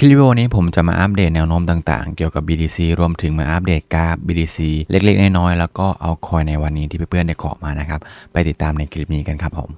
คลิปวิดีโอนี้ผมจะมาอัปเดตแนวโน้มต่างๆ เกี่ยวกับ BTC รวมถึงมาอัปเดตกราฟ BTC เล็กๆ น้อยๆ แล้วก็เอาคอยในวันนี้ที่เพื่อนๆได้ขอมานะครับ ไปติดตามในคลิปนี้กันครับผม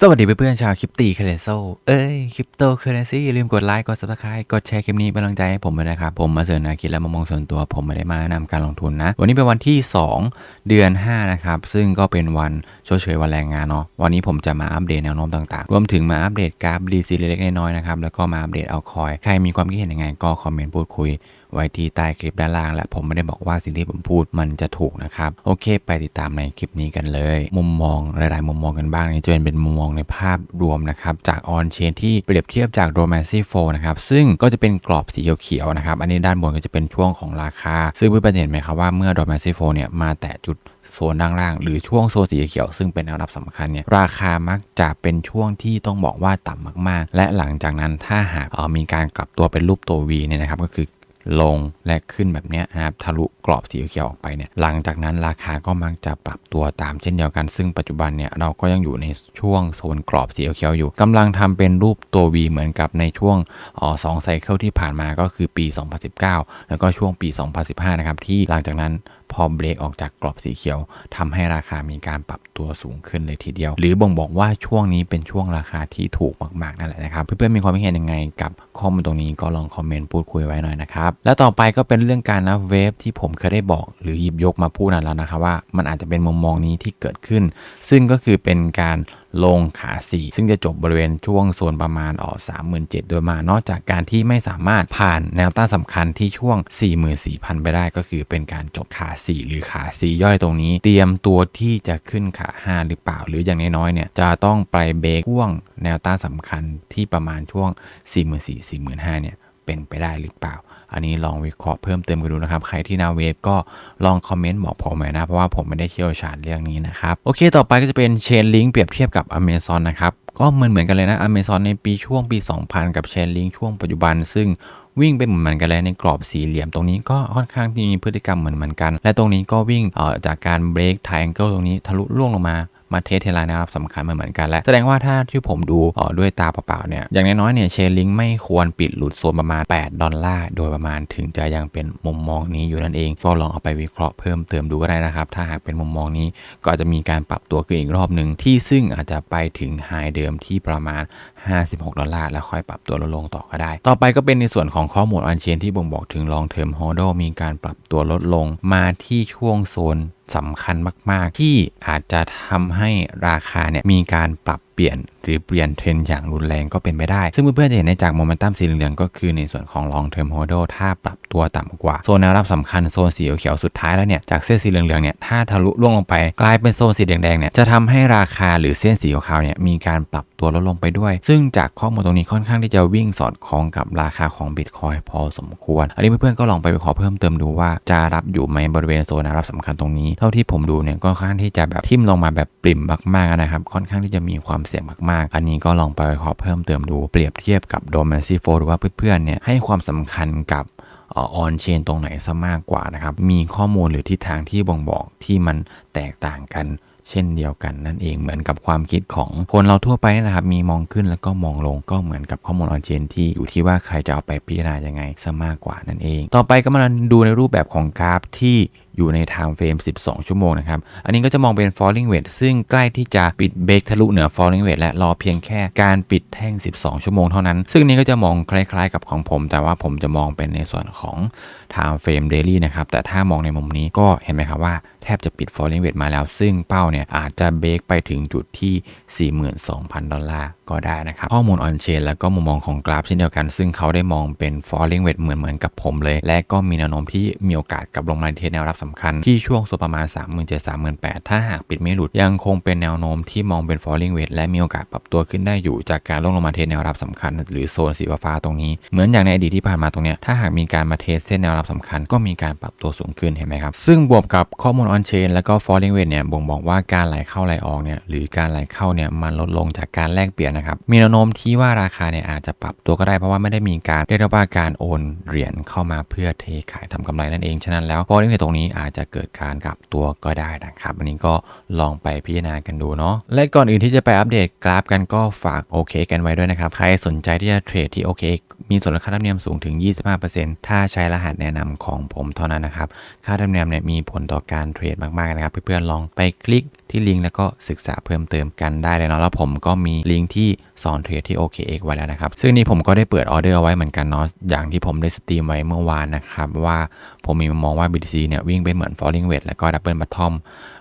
สวัสดีเพื่อนๆชาวคริปตีเคเรโซเอ้ยคริปโตเคเรนซีอย่าลืมกดไลค์ กด subscribe กดแชร์คลิปนี้เป็นกำลังใจให้ผมด้วยนะครับ ผมมาเสนอแนวคิดและมุมมองส่วนตัว ผมไม่ได้มาแนะนำการลงทุนนะ วันนี้เป็นวันที่ 2 เดือน 5 นะครับ ซึ่งก็เป็นวันชดเชยวันแรงงานเนาะวันนี้ผมจะมาอัปเดตแนวโน้มต่างๆ รวมถึงมาอัปเดตกราฟดีซีเล็กๆน้อยๆนะครับแล้วก็มาอัปเดตเอาคอย ใครมีความคิดเห็นยังไงก็คอมเมนต์พูดคุย ไว้ที่ใต้คลิปด้านล่าง และผมไม่ได้บอกว่าสิ่งที่ผมพูดมันจะถูกนะครับ โอเค ไปติดตามในคลิปนี้กันเลย มุมมองหลาย ๆ มุมมองกันบ้างนี่จะเป็นเป็นมุมมองในภาพรวมนะครับจากออนเชนที่เปรียบเทียบจากโรแมนซี่โฟนะครับซึ่งก็จะเป็นกรอบสีเขียวๆนะครับอันนี้ด้านบนก็จะเป็นช่วงของราคา ซึ่งเพื่อนๆเห็นไหมครับว่าเมื่อโรแมนซี่โฟเนี่ยมาแตะจุดโซนด้านล่างหรือช่วงโซนสีเขียวซึ่งเป็นแนวรับสำคัญเนี่ยราคามักจะเป็นช่วงที่ต้องบอกว่าต่ำมากๆ และหลังจากนั้นถ้าหากออมีการกลับตัวเป็นรูปตัว V เนี่ยนะครับก็คือ ลงและขึ้นแบบนี้นะครับทะลุกรอบสีเขียวออกไปเนี่ยหลังจากนั้นราคาก็มักจะปรับตัวตามเช่นเดียวกัน ซึ่งปัจจุบันเนี่ยเราก็ยังอยู่ในช่วงโซนกรอบสีเขียวอยู่กำลังทำเป็นรูปตัว V เหมือนกับในช่วงออสองไซเคิลที่ผ่านมาก็คือปี 2019 แล้วก็ช่วงปี 2015 นะครับที่หลังจากนั้น พอเบรกออกจากกรอบสีเขียวทำให้ราคามีการปรับตัวสูงขึ้นเลยทีเดียว หรือบ่งบอกว่าช่วงนี้เป็นช่วงราคาที่ถูกมากๆนั่นแหละนะครับ เพื่อนๆมีความคิดเห็นยังไงกับข้อมูลตรงนี้ก็ลองคอมเมนต์พูดคุยไว้หน่อยนะครับ แล้วต่อไปก็เป็นเรื่องการนับเวฟที่ผมเคยได้บอกหรือหยิบยกมาพูดนั่นแล้วนะครับว่ามันอาจจะเป็นมุมมองนี้ที่เกิดขึ้น ซึ่งก็คือเป็นการ ลงขา 4 ซึ่งจะจบบริเวณช่วงโซนประมาณออก37,000 โดยมานอกจากการที่ไม่สามารถผ่านแนวต้านสำคัญที่ช่วง 44,000 ไปได้ก็คือเป็นการจบขา 4 หรือขา 4 ย่อยตรงนี้ เตรียมตัวที่จะขึ้นขา 5 หรือเปล่า หรืออย่างน้อยๆเนี่ยจะต้องไปเบรกช่วงแนวต้านสำคัญที่ประมาณช่วง 44,000-45,000เนี่ย เป็นไปได้หรือเปล่า อันนี้ลองวิเคราะห์เพิ่มเติมกันดูนะครับ ใครที่นาเวฟก็ลองคอมเมนต์บอกผมหน่อยนะ เพราะว่าผมไม่ได้เชี่ยวชาญเรื่องนี้นะครับ โอเค ต่อไปก็จะเป็นเชนลิงเปรียบเทียบกับ Amazon นะครับ ก็เหมือนเหมือนกันเลยนะ Amazon ในปีช่วงปี 2000 กับเชนลิงช่วงปัจจุบัน ซึ่งวิ่งเป็นเหมือนกันเลยในกรอบสี่เหลี่ยมตรงนี้ก็ค่อนข้างที่มีพฤติกรรมเหมือนเหมือนกัน และตรงนี้ก็วิ่งออจากการเบรกไทแองเกิลตรงนี้ทะลุล่วงลงมา มาเทสเทลายนะครับสำคัญเหมือนกันและแสดงว่าถ้าที่ผมดูออด้วยตาเปล่าๆเนี่ยอย่างน้อยๆเนี่ยเชนลิงไม่ควรปิดหลุดโซนประมาณ 8 ดอลลาร์โดยประมาณถึงจะยังเป็นมุมมองนี้อยู่นั่นเอง ก็ลองเอาไปวิเคราะห์เพิ่มเติมดูก็ได้นะครับ ถ้าหากเป็นมุมมองนี้ก็อาจจะมีการปรับตัวขึ้นอีกรอบหนึ่งที่ซึ่งอาจจะไปถึงไฮเดิมที่ประมาณ 56 ดอลลาร์ แล้วค่อยปรับตัวลดลงต่อก็ได้ ต่อไปก็เป็นในส่วนของข้อมูลอันเชนที่บ่งบอกถึง long term hodl มีการปรับตัวลดลงมาที่ช่วงโซนสำคัญมาก ๆ ที่อาจจะทำให้ราคาเนี่ยมีการปรับ เปลี่ยนหรือเปลี่ยนเทรนอย่างรุนแรงก็เป็นไปได้ ซึ่งเพื่อนๆจะเห็นได้จากโมเมนตัมสีเหลืองก็คือในส่วนของ long term hodl ถ้าปรับตัวต่ำกว่า โซนแนวรับสำคัญโซนสีเขียวสุดท้ายแล้วเนี่ยจากเส้นสีเหลืองๆเนี่ยถ้าทะลุล่วงลงไปกลายเป็นโซนสีแดงๆเนี่ยจะทำให้ราคาหรือเส้นสีขาวเนี่ยมีการปรับตัวลดลงไปด้วย ซึ่งจากข้อมูลตรงนี้ค่อนข้างที่จะวิ่งสอดคล้องกับราคาของบิตคอยพอสมควร อันนี้เพื่อนๆก็ลองไปวิเคราะห์เพิ่มเติมดูว่าจะรับอยู่ไหมบริเวณโซนแนวรับสำคัญตรงนี้ เท่าที่ผมดูเนี่ยก็ค่อนข้างที่จะแบบทิ่มลงมาแบบปริ่มมากๆนะครับค่อนข้างที่จะมีความเสี่ยงมากๆ อันนี้ก็ลองไปวิเคราะห์เพิ่มเติมดูเปรียบเทียบกับโดม a ซีโฟหรือว่าเพื่อนๆเนี่ยให้ความสำคัญกับออนเชนตรงไหนซะมากกว่านะครับ มีข้อมูลหรือทิศทางที่บ่งบอกที่มันแตกต่างกันเช่นเดียวกันนั่นเองเหมือนกับความคิดของคนเราทั่วไปนี่แหละครับ มีมองขึ้นแล้วก็มองลงก็เหมือนกับข้อมูลออนเชนที่อยู่ที่ว่าใครจะเอาไปพิจารณายังไงซะมากกว่านั่นเอง ต่อไปก็มาดูในรูปแบบของกราฟที่ อยู่ใน time frame 12 ชั่วโมงนะครับ อันนี้ก็จะมองเป็น falling wedge ซึ่งใกล้ที่จะปิดเบรกทะลุเหนือ falling wedge และรอเพียงแค่การปิดแท่ง 12 ชั่วโมงเท่านั้น ซึ่งนี้ก็จะมองคล้ายๆ กับของผม แต่ว่าผมจะมองเป็นในส่วนของ time frame daily นะครับ แต่ถ้ามองในมุมนี้ก็เห็นไหมครับว่าแทบจะปิด falling wedge มาแล้ว ซึ่งเป้าเนี่ยอาจจะเบรกไปถึงจุดที่ 42,000 ดอลลาร์ก็ได้นะครับ ข้อมูล on chain แล้วก็มุมมองของกราฟเช่นเดียวกัน ซึ่งเขาได้มองเป็น falling wedge เหมือนเหมือนกับผมเลย และก็มีแนวโน้มที่มีโอกาสกับลงมาเทสแนวรับสำคัญที่ช่วงโซประมาณ 37,000-38,000ถ้าหากปิดไม่หลุดยังคงเป็นแนวโน้มที่มองเป็น falling wedge และมีโอกาสปรับตัวขึ้นได้อยู่จากการลงลงมาเทสแนวรับสำคัญ หรือโซนสีฟ้าตรงนี้ เหมือนอย่างในอดีตที่ผ่านมาตรงเนี้ยถ้าหากมีการมาเทสเส้นแนวรับสำคัญ ก็มีการปรับตัวสูงขึ้นเห็นไหมครับซึ่งบวกกับข้อมูล on chain แล้วก็ falling wedge เนี่ยบ่งบอกว่าการไหลเข้าไหลออกเนี่ยหรือการไหลเข้าเนี่ยมันลดลงจากการแลกเปลี่ยนนะครับมีแนวโน้มที่ว่าราคาเนี่ยอาจจะปรับตัวก็ได้เพราะว่าไม่ได้มีการเรียกว่าการโอนเหรียญเข้ามาเพื่อเทขายทำกำไรนั่นเองฉะนั้นแล้ว falling wedge ตรงนี้อาจจะเกิดการกลับตัวก็ได้นะครับอันนี้ก็ลองไปพิจารณากันดูเนาะและก่อนอื่นที่จะไปอัปเดตกราฟกันก็ฝากโอเคกันไว้ด้วยนะครับ ใครสนใจที่จะเทรดที่โอเคมีส่วนลดค่าธรรมเนียมสูงถึง 25%ถ้าใช้รหัสแนะนำของผมเท่านั้นนะครับ ค่าธรรมเนียมเนี่ยมีผลต่อการเทรดมากๆนะครับ เพื่อนๆลองไปคลิกที่ลิงก์แล้วก็ศึกษาเพิ่มเติมกันได้เลยเนาะแล้วผมก็มีลิงก์ที่สอนเทรดที่ OKX ไว้แล้วนะครับ ซึ่งนี่ผมก็ได้เปิดออเดอร์เอาไว้เหมือนกันเนาะอย่างที่ผมได้สตรีมไว้เมื่อวานนะครับ ว่าผมมีมุมมองว่า BTC เนี่ยวิ่งไปเหมือน falling wedge แล้วก็ double bottom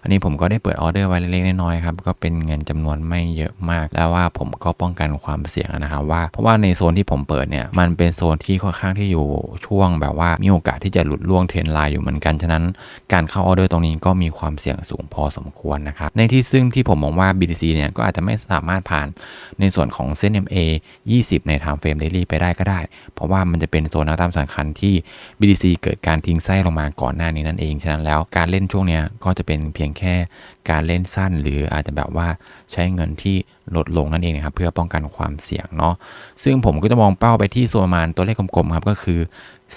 อันนี้ผมก็ได้เปิดออเดอร์ไว้เล็กๆน้อยๆครับก็เป็นเงินจำนวนไม่เยอะมาก แล้วว่าผมก็ป้องกันความเสี่ยงนะครับว่าเพราะว่าในโซนที่ผมเปิดเนี่ยมันเป็นโซนที่ค่อนข้างที่อยู่ช่วงแบบว่ามีโอกาสที่จะหลุดล่วงเทรนไลน์อยู่เหมือนกันฉะนั้นการเข้าออเดอร์ตรงนี้ก็มีความเสี่ยงสูงพอสมควรนะครับในที่ซึ่งที่ผมมองว่า BTC เนี่ยก็อาจจะไม่สามารถผ่านในส่วนของเส้น MA 20 ใน time frame daily ไปได้ก็ได้ เพราะว่ามันจะเป็นโซนแนวต้านสำคัญที่ BTC เกิดการทิ้งไส้ลงมาก่อนหน้านี้นั่นเอง ฉะนั้นแล้วการเล่นช่วงนี้ก็จะเป็นเพียงแค่การเล่นสั้น หรืออาจจะแบบว่าใช้เงินที่ลดลงนั่นเองนะครับเพื่อป้องกันความเสี่ยงเนาะซึ่งผมก็จะมองเป้าไปที่โซนประมาณตัวเลขกลมๆครับก็คือ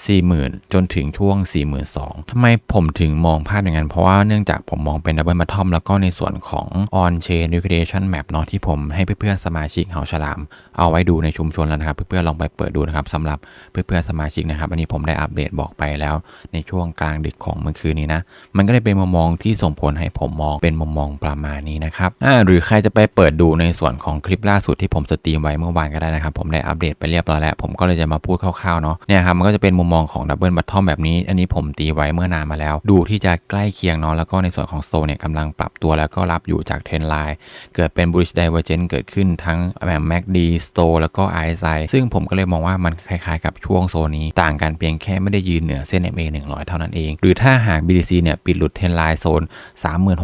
40,000 จนถึงช่วง 42,000ทำไมผมถึงมองภาพอย่างนั้น เพราะว่าเนื่องจากผมมองเป็นดับเบิลมาทอมแล้วก็ในส่วนของ on chain liquidation map เนาะที่ผมให้เพื่อนๆสมาชิกเหาฉลาม เอาไว้ดูในชุมชนแล้วนะครับ เพื่อนๆลองไปเปิดดูนะครับสำหรับเพื่อนๆสมาชิกนะครับ อันนี้ผมได้อัปเดตบอกไปแล้ว ในช่วงกลางดึกของเมื่อคืนนี้นะ มันก็เลยเป็นมุมมองที่ส่งผลให้ผมมองเป็นมุมมองประมาณนี้นะครับอ่าหรือใครจะไปเปิดดูในส่วนของคลิปล่าสุดที่ผมสตรีมไว้เมื่อวานก็ได้นะครับ ผมได้อัปเดตไปเรียบร้อยแล้ว ผมก็เลยจะมาพูดคร่าวๆเนาะเนี่ยครับมันก็จะเป็นมุมมองของดับเบิลบัตทอมแบบนี้ อันนี้ผมตีไว้เมื่อนานมาแล้ว ดูที่จะใกล้เคียงเนาะแล้วก็ในส่วนของโซเนี่ยกำลังปรับตัวแล้วก็รับอยู่จากเทรนไลน์เกิดเป็นบูริชไดเวอร์เจนเกิดขึ้นทั้งแบบแม c d สโตแล้วก็ RSI ซึ่งผมก็เลยมองว่ามันคล้ายๆ กับช่วงโซนนี้ ต่างกันเพียงแค่ไม่ได้ยืนเหนือเส้น MA 100 เท่านั้นเอง หรือถ้าหาก BTC เนี่ยปิดหลุดเทรนไลน์โซน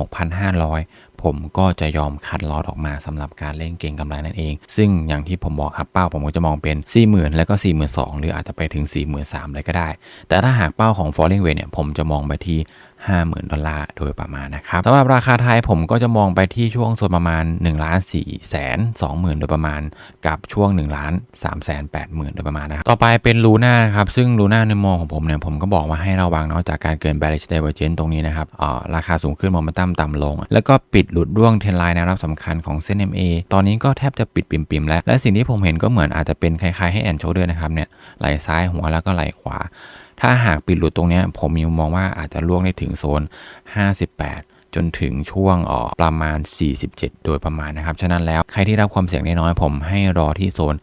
36,500 ผมก็จะยอมคัดลอตออกมาสำหรับการเล่นเก่งกำไรนั่นเอง ซึ่งอย่างที่ผมบอกครับเป้าผมก็จะมองเป็น 40,000แล้วก็42,000หรืออาจจะไปถึง 43,000เลยก็ได้ แต่ถ้าหากเป้าของ f o l l i n g wedge เนี่ยผมจะมองไปที่ 50,000 ดอลลาร์โดยประมาณนะครับสำหรับราคาไทยผมก็จะมองไปที่ช่วงโซนประมาณ1ล้าน4แสน20,000 โดยประมาณ กับช่วง1ล้าน3แสน80,000 โดยประมาณนะครับต่อไปเป็นลูน่าครับซึ่งลูน่าในมองของผมเนี่ยผมก็บอกว่าให้ระวังเนาะจากการเกิน bearish divergence ตรงนี้นะครับอ่าราคาสูงขึ้นโมเมนตัมต่ำลง แล้วก็ปิดหลุดร่วงเทรนไลน์แนวรับสำคัญของเส้น MA ตอนนี้ก็แทบจะปิดปิ่มๆแล้วและสิ่งที่ผมเห็นก็เหมือนอาจจะเป็นคล้ายๆให้แอนโชเดอร์นะครับเนี่ยไหลซ้ายหัวแล้วก็ไหลขวา ถ้าหากปิดหลุดตรงนี้ผมมีมองว่าอาจจะล่วงได้ถึงโซน 58จนถึงช่วงออประมาณ 47 โดยประมาณนะครับ ฉะนั้นแล้วใครที่รับความเสี่ยงน้อยผมให้รอที่โซน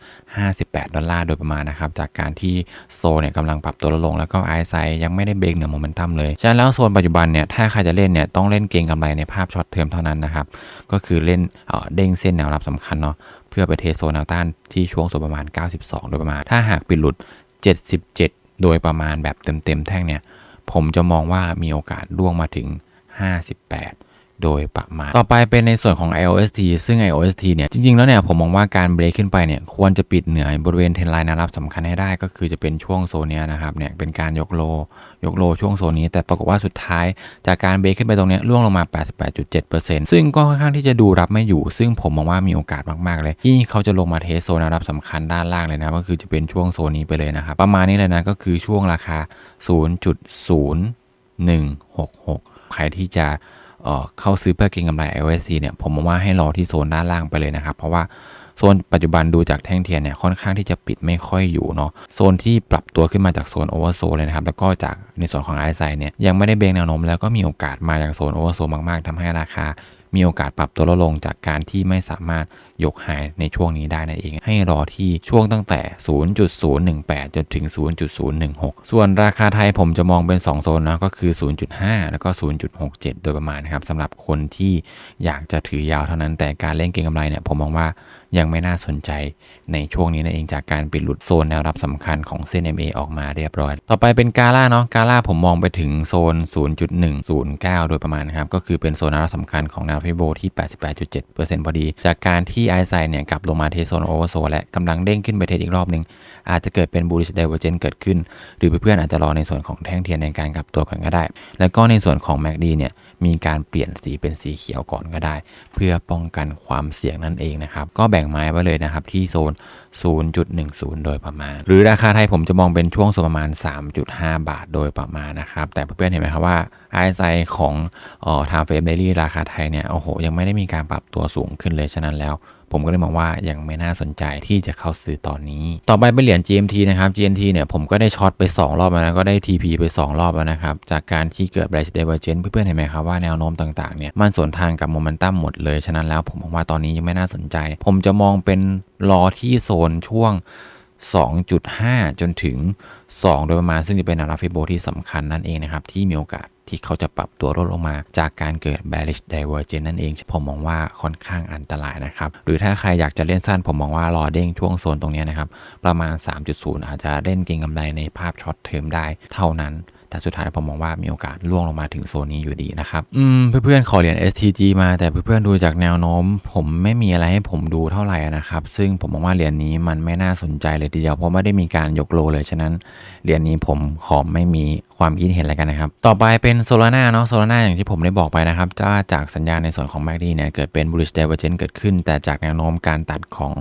58 ดอลลาร์โดยประมาณนะครับ จากการที่โซนเนี่ยกำลังปรับตัวลง แล้วก็ไอซยังไม่ได้เบรกเหนือโมเมนตัมเลย ฉะนั้นแล้วโซนปัจจุบันเนี่ย ถ้าใครจะเล่นเนี่ย ต้องเล่นเก่งกำไรในภาพช็อตเทอมเท่านั้นนะครับ ก็คือเล่นเออเด้งเส้นแนวรับสำคัญเนาะ เพื่อไปเทโซนแนวต้านที่ช่วงโซนประมาณ 92 โดยประมาณ ถ้าหากปิดหลุด 77 โดยประมาณแบบเต็มๆแท่งเนี่ย ผมจะมองว่ามีโอกาสล่วงมาถึง 58 โดยประมาณ ต่อไปเป็นในส่วนของ IOST ซึ่ง IOST เนี่ย จริง ๆ แล้วเนี่ย ผมมองว่าการเบรกขึ้นไปเนี่ย ควรจะปิดเหนือบริเวณเทนไลน์แนวรับสำคัญให้ได้ก็คือจะเป็นช่วงโซนนี้นะครับ เนี่ย เป็นการยกโล ยกโลช่วงโซนนี้ แต่ปรากฏว่าสุดท้าย จากการเบรกขึ้นไปตรงเนี้ยล่วงลงมา 88.7%ซึ่งก็ค่อนข้างที่จะดูรับไม่อยู่ ซึ่งผมมองว่ามีโอกาสมากๆเลย ที่เขาจะลงมาเทสโซนแนวรับสำคัญด้านล่างเลยนะก็คือจะเป็นช่วงโซนนี้ไปเลยนะครับประมาณนี้เลยนะก็คือช่วงราคา 0.0166 ใครที่จะ เอ่อเข้าซื้อเพื่อเก็งกำไร IOSC เนี่ยผมมองว่าให้รอที่โซนด้านล่างไปเลยนะครับ เพราะว่าโซนปัจจุบันดูจากแท่งเทียนเนี่ยค่อนข้างที่จะปิดไม่ค่อยอยู่เนาะโซนที่ปรับตัวขึ้นมาจากโซนโอเวอร์โซเลยนะครับ แล้วก็จากในส่วนของ RSI เนี่ยยังไม่ได้เบงแนวโน้มแล้วก็มีโอกาสมาจากโซนโอเวอร์โซมากๆทำให้ราคา มีโอกาสปรับตัวลดลงจากการที่ไม่สามารถยกหายในช่วงนี้ได้นั่นเอง ให้รอที่ช่วงตั้งแต่ 0.018 จนถึง 0.016 ส่วนราคาไทยผมจะมองเป็น 2 โซนนะก็คือ 0.5 แล้วก็ 0.67 โดยประมาณนะครับสำหรับคนที่อยากจะถือยาวเท่านั้นแต่การเล่นเก็งกำไรเนี่ยผมมองว่า ยังไม่น่าสนใจในช่วงนี้นั่นเองจากการปิดหลุดโซนแนวรับสำคัญของเส้น MA ออกมาเรียบร้อย ต่อไปเป็นกาล่าเนาะกาล่าผมมองไปถึงโซน 0.109 โดยประมาณนะครับ ก็คือเป็นโซนแนวรับสำคัญของแนวฟิโบที่ 88.7%พอดี จากการที่ไอไซเนี่ยกลับลงมาเทโซนโอเวอร์โซและกำลังเด้งขึ้นไปเทสอีกรอบหนึ่งอาจจะเกิดเป็นบูริชไดเวอร์เจนเกิดขึ้น หรือเพื่อนๆอาจจะรอในส่วนของแท่งเทียนในการกลับตัวก่อนก็ได้ แล้วก็ในส่วนของ MACD เนี่ยมีการเปลี่ยนสีเป็นสีเขียวก่อนก็ได้ เพื่อป้องกันความเสี่ยงนั่นเองนะครับก็แบบ่งไม้ไว้เลยนะครับ ที่โซน 0.10 โดยประมาณ หรือราคาไทยผมจะมองเป็นช่วงส่วนประมาณ 3.5 บาทโดยประมาณนะครับ แต่เพื่อนๆเห็นไหมครับว่า RSI ของออ Time Frame Daily ราคาไทยเนี่ยโอ้โหยังไม่ได้มีการปรับตัวสูงขึ้นเลยฉะนั้นแล้ว ผมก็เลยมองว่ายังไม่น่าสนใจที่จะเข้าซื้อตอนนี้ ต่อไปเป็นเหรียญ GMT นะครับ GMT เนี่ยผมก็ได้ช็อตไป 2 รอบแล้วนะก็ได้ TP ไป 2 รอบแล้วนะครับ จากการที่เกิด Bearish Divergence เพื่อนๆเห็นไหมครับว่าแนวโน้มต่างๆเนี่ยมันสวนทางกับโมเมนตัมหมดเลย ฉะนั้นแล้วผมมองว่าตอนนี้ยังไม่น่าสนใจ ผมจะมองเป็นรอที่โซนช่วง2.5 จนถึง 2 โดยประมาณซึ่งจะเป็นแนวรับฟิโบที่สำคัญนั่นเองนะครับ ที่มีโอกาส ที่เขาจะปรับตัวลดลงมา จากการเกิด bearish divergence นั่นเองผมมองว่าค่อนข้างอันตรายนะครับ หรือถ้าใครอยากจะเล่นสั้น ผมมองว่ารอเด้งช่วงโซนตรงนี้นะครับ ประมาณ 3.0 อาจจะเล่นเก็งกำไรในภาพช็อตเทอมได้เท่านั้นแต่สุดท้ายผมมองว่ามีโอกาสล่วงลงมาถึงโซนนี้อยู่ดีนะครับอืมเพื่อนๆขอเหรียญ STG มาแต่เพื่อนๆดูจากแนวโน้ม ผมไม่มีอะไรให้ผมดูเท่าไหร่นะครับ ซึ่งผมมองว่าเหรียญนี้มันไม่น่าสนใจเลยทีเดียวเพราะไม่ได้มีการยกโลเลยฉะนั้นเหรียญนี้ผมขอไม่มี ความคิดเห็นอะไรกันนะครับ ต่อไปเป็นโซลาร่าเนาะโซลาร่าอย่างที่ผมได้บอกไปนะครับจะจากสัญญาณในส่วนของ MACD เนี่ยเกิดเป็น bullish divergence เกิดขึ้น แต่จากแนวโน้มการตัดของ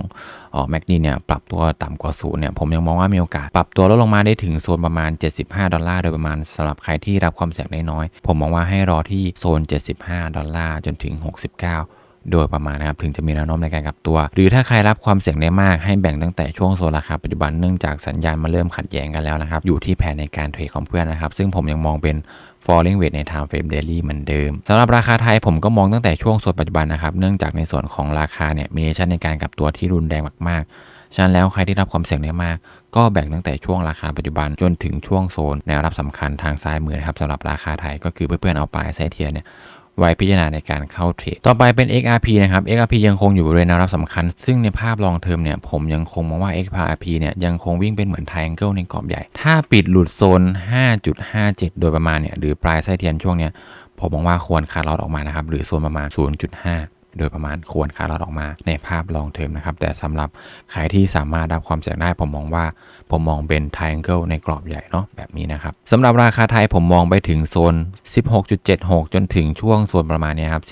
ออแมกนีเนี่ยปรับตัวต่ำกว่าศูนย์เนี่ยผมยังมองว่ามีโอกาส ปรับตัวลดลงมาได้ถึงโซนประมาณ 75 ดอลลาร์โดยประมาณสำหรับใครที่รับความเสี่ยงน้อยผมมองว่าให้รอที่โซน 75 ดอลลาร์จนถึง 69 โดยประมาณนะครับถึงจะมีแนวโน้มในการกลับตัว หรือถ้าใครรับความเสี่ยงได้มากให้แบ่งตั้งแต่ช่วงโซนราคาปัจจุบันเนื่องจากสัญญาณมาเริ่มขัดแย้งกันแล้วนะครับอยู่ที่แผนในการเทรดของเพื่อนนะครับซึ่งผมยังมองเป็น falling wedge ใน time frame daily เหมือนเดิมสำหรับราคาไทยผมก็มองตั้งแต่ช่วงโซนปัจจุบันนะครับเนื่องจากในส่วนของราคาเนี่ยมีเนชั่นในการกลับตัวที่รุนแรงมากๆ ฉะนั้นแล้วใครที่รับความเสี่ยงได้มาก ก็แบ่งตั้งแต่ช่วงราคาปัจจุบันจนถึงช่วงโซนแนวรับสำคัญทางซ้ายมือนะครับสำหรับราคาไทยก็คือเพื่อนๆเอาปลายไซเทียเนี่ย ไว้พิจารณาในการเข้าเทรด ต่อไปเป็น XRP นะครับ XRP ยังคงอยู่บริเวณแนวรับสำคัญ ซึ่งในภาพลองเทอมเนี่ยผมยังคงมองว่า XRP เนี่ยยังคงวิ่งเป็นเหมือน triangle ในกรอบใหญ่ ถ้าปิดหลุดโซน 5.57 โดยประมาณเนี่ยหรือปลายไส้เทียนช่วงเนี้ยผมมองว่าควรคาร์ลอตออกมานะครับหรือโซนประมาณ 0.5โดยประมาณควรคาร์ลอตออกมาในภาพลองเทอมนะครับ แต่สำหรับใครที่สามารถรับความเสี่ยงได้ผมมองว่า ผมมองเป็น triangle ในกรอบใหญ่เนาะแบบนี้นะครับสำหรับราคาไทยผมมองไปถึงโซน 16.76 จนถึงช่วงโซนประมาณนี้ครับ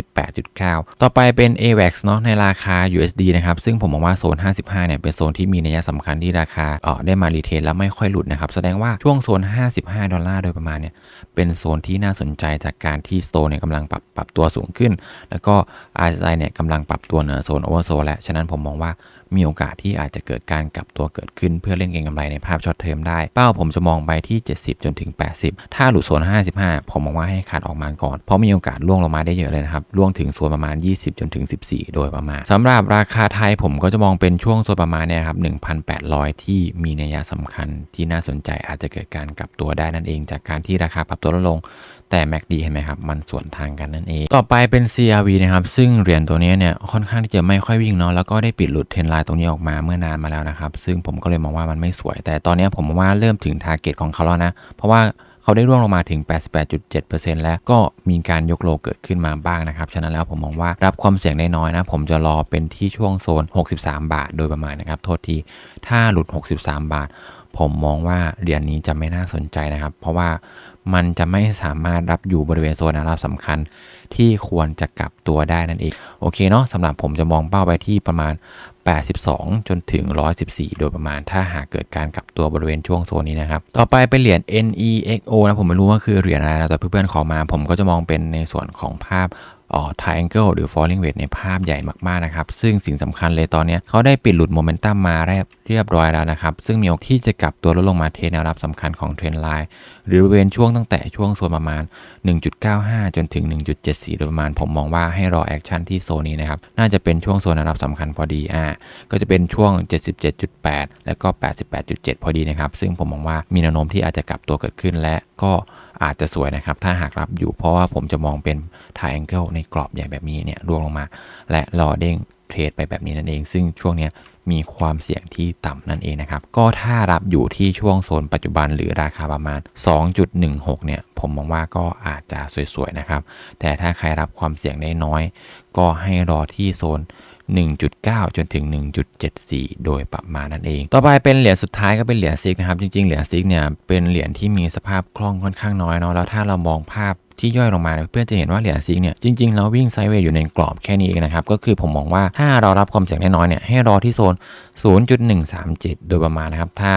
18.9 ต่อไปเป็น AVAX เนาะในราคา USD นะครับ ซึ่งผมมองว่าโซน 55 เนี่ย เป็นโซนที่มีนัยสำคัญที่ราคาเออได้มารีเทนแล้วไม่ค่อยหลุดนะครับ แสดงว่าช่วงโซน 55 ดอลลาร์โดยประมาณเนี่ย เป็นโซนที่น่าสนใจจากการที่โซนเนี่ยกำลังปรับปรับตัวสูงขึ้น แล้วก็ RSI เนี่ยกำลังปรับตัวเหนือโซนโอเวอร์โซนและฉะนั้นผมมองว่า มีโอกาสที่อาจจะเกิดการกลับตัวเกิดขึ้นเพื่อเล่นเก็งกำไรในภาพช็อตเทอมได้ เป้าผมจะมองไปที่ 70 จนถึง 80 ถ้าหลุดโซน 55 ผมมองว่าให้คัดออกมาก่อน เพราะมีโอกาสล่วงลงมาได้เยอะเลยนะครับ ล่วงถึงโซนประมาณ 20 จนถึง 14 โดยประมาณสำหรับราคาไทยผมก็จะมองเป็นช่วงโซนประมาณเนี่ยครับ 1,800 ที่มีนัยสำคัญที่น่าสนใจอาจจะเกิดการกลับตัวได้นั่นเอง จากการที่ราคาปรับตัวลดลง แต่ MACD เห็นไหมครับ มันสวนทางกันนั่นเอง ต่อไปเป็น CRV นะครับ ซึ่งเหรียญตัวนี้เนี่ยค่อนข้างที่จะไม่ค่อยวิ่งเนาะแล้วก็ได้ปิดหลุดเทรนไลน์ตรงนี้ออกมาเมื่อนานมาแล้วนะครับ ซึ่งผมก็เลยมองว่ามันไม่สวย แต่ตอนนี้ผมมองว่าเริ่มถึงทาร์เก็ตของเขาแล้วนะ เพราะว่าเขาได้ร่วงลงมาถึง 88.7%แล้วก็มีการยกโลเกิดขึ้นมาบ้างนะครับ ฉะนั้นแล้วผมมองว่ารับความเสี่ยงได้น้อยนะ ผมจะรอเป็นที่ช่วงโซน 63 บาท โดยประมาณนะครับ โทษที ถ้าหลุด 63 บาท ผมมองว่าเหรียญนี้จะไม่น่าสนใจนะครับ เพราะว่ามันจะไม่สามารถรับอยู่บริเวณโซนแนวรับสำคัญที่ควรจะกลับตัวได้นั่นเอง โอเคเนาะสำหรับผมจะมองเป้าไปที่ประมาณ 82 จนถึง 114 โดยประมาณถ้าหากเกิดการกลับตัวบริเวณช่วงโซนนี้นะครับ ต่อไปเป็นเหรียญ NEXO นะผมไม่รู้ว่าคือเหรียญอะไรนะแต่เพื่อนๆขอมา ผมก็จะมองเป็นในส่วนของภาพ อ๋อ triangle หรือ falling wedge ในภาพใหญ่มากๆนะครับ ซึ่งสิ่งสำคัญเลยตอนนี้เขาได้ปิดหลุดโมเมนตัมมาเรียบร้อยแล้วนะครับ ซึ่งมีโอกาสที่จะกลับตัวลดลงมาเทแนวรับสำคัญของเทรนไลน์หรือบริเวณช่วงตั้งแต่ช่วงโซนประมาณ 1.95 จนถึง 1.74 โดยประมาณ ผมมองว่าให้รอแอคชั่นที่โซนนี้นะครับ น่าจะเป็นช่วงโซนแนวรับสำคัญพอดีอ่าก็จะเป็นช่วง 77.8 แล้วก็ 88.7 พอดีนะครับ ซึ่งผมมองว่ามีแนวโน้มที่อาจจะกลับตัวเกิดขึ้นและก็ อาจจะสวยนะครับ ถ้าหากรับอยู่เพราะว่าผมจะมองเป็น triangle ในกรอบใหญ่แบบนี้เนี่ยร่วงลงมา และรอเด้งเทรดไปแบบนี้นั่นเอง ซึ่งช่วงนี้มีความเสี่ยงที่ต่ำนั่นเองนะครับ ก็ถ้ารับอยู่ที่ช่วงโซนปัจจุบันหรือราคาประมาณ 2.16 เนี่ย ผมมองว่าก็อาจจะสวยๆนะครับ แต่ถ้าใครรับความเสี่ยงได้น้อย ก็ให้รอที่โซน 1.9 จนถึง 1.74 โดยประมาณนั่นเอง ต่อไปเป็นเหรียญสุดท้ายก็เป็นเหรียญซิกนะครับ จริงๆ เหรียญซิกเนี่ยเป็นเหรียญที่มีสภาพคล่องค่อนข้างน้อยเนาะ แล้วถ้าเรามองภาพที่ย่อยลงมาเนี่ยเพื่อนจะเห็นว่าเหรียญซิกเนี่ยจริงๆแล้ววิ่งไซด์เวย์อยู่ในกรอบแค่นี้เองนะครับ ก็คือผมมองว่าถ้าเรารับความเสี่ยงน้อยเนี่ยให้รอที่โซน 0.137 โดยประมาณนะครับ ถ้า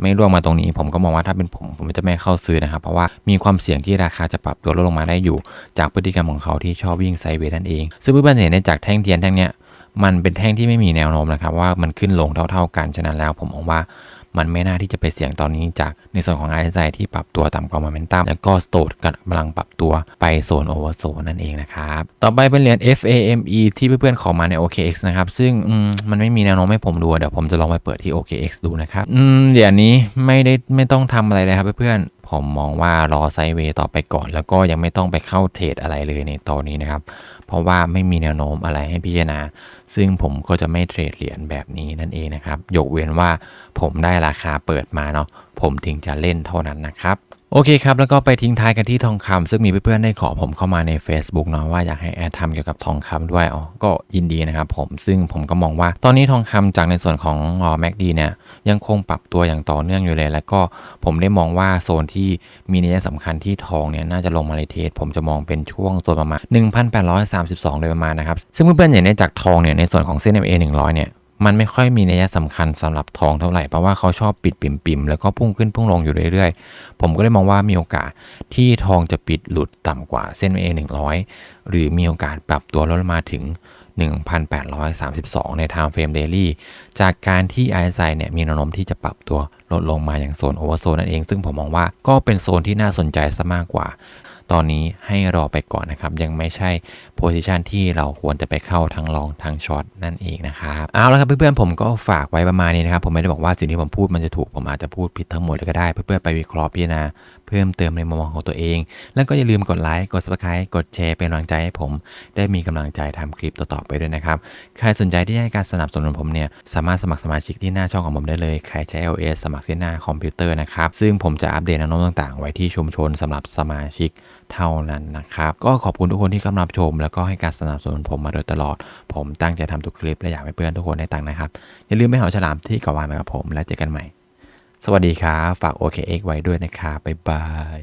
ไม่ร่วงมาตรงนี้ผมก็มองว่าถ้าเป็นผมผมจะไม่เข้าซื้อนะครับ เพราะว่ามีความเสี่ยงที่ราคาจะปรับตัวลดลงมาได้อยู่ จากพฤติกรรมของเขาที่ชอบวิ่งไซด์เวย์นั่นเอง ซึ่งเพื่อนๆเห็นได้จากแท่งเทียนแท่งเนี้ย มันเป็นแท่งที่ไม่มีแนวโน้มนะครับว่ามันขึ้นลงเท่า ๆ กัน ฉะนั้นแล้วผมมองว่ามันไม่น่าที่จะไปเสี่ยงตอนนี้จากในส่วนของ RSI ที่ปรับตัวต่ำกว่าโมเมนตัมแล้วก็สโตดกำลังปรับตัวไปโซนโอเวอร์โซนนั่นเองนะครับ ต่อไปเป็นเหรียญ FAME ที่เพื่อนๆขอมาใน OKX นะครับ ซึ่งมมันไม่มีแนวโน้มให้ผมดู เดี๋ยวผมจะลองไปเปิดที่ OKX ดูนะครับอืมเหรียญนี้ไม่ได้ไม่ต้องทำอะไรเลยครับเพื่อนผมมองว่ารอไซด์เวย์ต่อไปก่อน แล้วก็ยังไม่ต้องไปเข้าเทรดอะไรเลยในตอนนี้นะครับ เพราะว่าไม่มีแนวโน้มอะไรให้พิจารณา ซึ่งผมก็จะไม่เทรดเหรียญแบบนี้นั่นเองนะครับ ยกเว้นว่าผมได้ราคาเปิดมาเนาะผมถึงจะเล่นเท่านั้นนะครับโอเคครับ แล้วก็ไปทิ้งท้ายกันที่ทองคำซึ่งมีเพื่อนๆได้ขอผมเข้ามาใน Facebook เนาะว่าอยากให้แอดทำเกี่ยวกับทองคำด้วยอ๋อก็ยินดีนะครับผมซึ่งผมก็มองว่าตอนนี้ทองคำจากในส่วนของอ๋อแม็กดีเนี่ย ยังคงปรับตัวอย่างต่อเนื่องอยู่เลย แล้วก็ผมได้มองว่าโซนที่มีนัยสำคัญที่ทองเนี่ยน่าจะลงมาในเทสผมจะมองเป็นช่วงโซนประมาณ 1,832 โดยประมาณนะครับ ซึ่งเพื่อนๆเห็นได้จากทองเนี่ยในส่วนของเส้น MA 100 เนี่ยมันไม่ค่อยมีนัยสำคัญสำหรับทองเท่าไหร่ เพราะว่าเขาชอบปิดปิ่มๆ แล้วก็พุ่งขึ้นพุ่งลงอยู่เรื่อยๆ ผมก็เลยมองว่ามีโอกาสที่ทองจะปิดหลุดต่ำกว่าเส้น MA 100 หรือมีโอกาสปรับตัวลดมาถึง 1,832 ใน Time Frame Daily จากการที่ RSI เนี่ยมีแนวโน้มที่จะปรับตัวลดลงมาอย่างโซนโอเวอร์โซนนั่นเอง ซึ่งผมมองว่าก็เป็นโซนที่น่าสนใจซะมากกว่า ตอนนี้ให้รอไปก่อนนะครับ ยังไม่ใช่โพ i ิชันที่เราควรจะไปเข้าทั้งลองทั้งช็อตนั่นเองนะครับเอาละครับเพื่อนๆผมก็ฝากไว้ประมาณนี้นะครับ ผมไม่ได้บอกว่าสิ่งที่ผมพูดมันจะถูกผมอาจจะพูดผิดทั้งหมดเลยก็ได้ เพื่อนๆไปวิเคราะห์พิจารณา พิ่มเติมในมุมมองของตัวเอง แล้วก็อย่าลืมกดไลค์ กด subscribe กดแชร์เป็นกำลังใจให้ผม ได้มีกำลังใจทำคลิปต่อๆไปด้วยนะครับ ใครสนใจที่ให้การสนับสนุนผมเนี่ย สามารถสมัครสมาชิกที่หน้าช่องของผมได้เลย ใครใช้ iOS สมัครที่หน้าคอมพิวเตอร์นะครับ ซึ่งผมจะอัปเดตแนวโน้มต่างๆ ไว้ที่ชุมชนสำหรับสมาชิกเท่านั้นนะครับ ก็ขอบคุณทุกคนที่เข้ามารับชม แล้วก็ให้การสนับสนุนผมมาโดยตลอด ผมตั้งใจทำทุกคลิปและอยากให้เพื่อนทุกคนได้ตังค์นะครับ อย่าลืมไปหาฉลามที่เกาะวานมากับผม แล้วเจอกันใหม่ สวัสดีครับ ฝาก OKX ไว้ด้วยนะครับบ๊ายบาย